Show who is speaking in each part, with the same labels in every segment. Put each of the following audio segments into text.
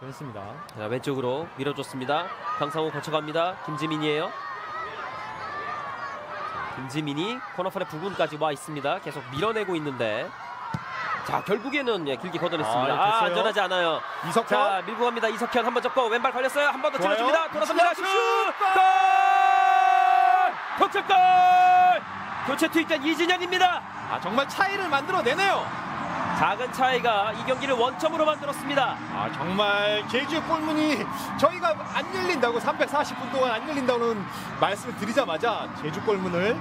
Speaker 1: 그렇습니다.
Speaker 2: 자, 왼쪽으로 밀어줬습니다. 강상우 거쳐갑니다. 김지민이에요. 자, 김지민이 코너판의 부분까지 와 있습니다. 계속 밀어내고 있는데 자 결국에는 예, 길게 걷어냈습니다.
Speaker 1: 아,
Speaker 2: 아,
Speaker 1: 됐어요.
Speaker 2: 안전하지 않아요.
Speaker 1: 이석현
Speaker 2: 자 밀고 갑니다. 이석현 한 번 접고 왼발 걸렸어요. 한 번 더
Speaker 1: 좋아요.
Speaker 2: 찔러줍니다. 돌아섭니다. 슛!
Speaker 1: 슛!
Speaker 2: 골! 동점골! 교체 투입된 이진현입니다.
Speaker 1: 아 정말 차이를 만들어내네요.
Speaker 2: 작은 차이가 이 경기를 원점으로 만들었습니다.
Speaker 1: 아 정말 제주의 골문이 저희가 안 열린다고 340분 동안 안 열린다는 말씀을 드리자마자 제주 골문을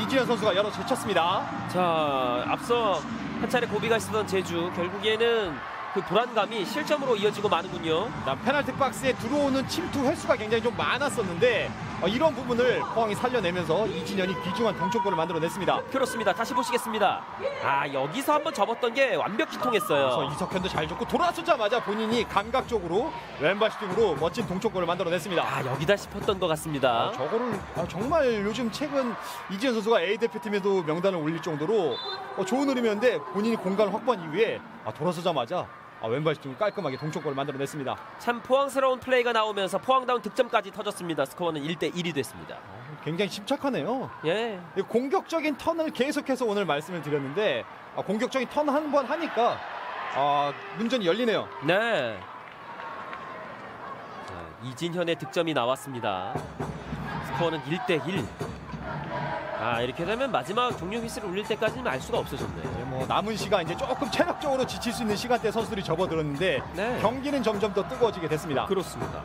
Speaker 1: 이지현 선수가 열어 제쳤습니다.
Speaker 2: 자 앞서 한 차례 고비가 있었던 제주 결국에는 그 불안감이 실점으로 이어지고 마는군요.
Speaker 1: 나 페널티 박스에 들어오는 침투 횟수가 굉장히 좀 많았었는데 어, 이런 부분을 포항이 살려내면서 이진현이 귀중한 동점골을 만들어냈습니다.
Speaker 2: 그렇습니다. 다시 보시겠습니다. 아 여기서 한번 접었던 게 완벽히
Speaker 1: 그래서
Speaker 2: 통했어요.
Speaker 1: 이석현도 잘 줬고 돌아서자마자 본인이 감각적으로 왼발 슈팅으로 멋진 동점골을 만들어냈습니다.
Speaker 2: 아 여기다 싶었던 것 같습니다.
Speaker 1: 아, 저거를 아, 정말 요즘 최근 이지현 선수가 A 대표팀에도 명단을 올릴 정도로 어, 좋은 흐름이었는데 본인이 공간을 확보한 이후에 아, 돌아서자마자 아, 왼발 슈팅을 깔끔하게 동점골을 만들어냈습니다.
Speaker 2: 참 포항스러운 플레이가 나오면서 포항다운 득점까지 터졌습니다. 스코어는 1대 1이 됐습니다.
Speaker 1: 굉장히 침착하네요.
Speaker 2: 예.
Speaker 1: 이 공격적인 턴을 계속해서 오늘 말씀을 드렸는데 아, 공격적인 턴 한 번 하니까 아, 문전이 열리네요.
Speaker 2: 네. 자, 이진현의 득점이 나왔습니다. 스코어는 1대 1. 아 이렇게 되면 마지막 종료 휘슬을 울릴 때까지는 알 수가 없어졌네요.
Speaker 1: 뭐 남은 시간 이제 조금 체력적으로 지칠 수 있는 시간대 선수들이 접어들었는데
Speaker 2: 네.
Speaker 1: 경기는 점점 더 뜨거워지게 됐습니다.
Speaker 2: 그렇습니다.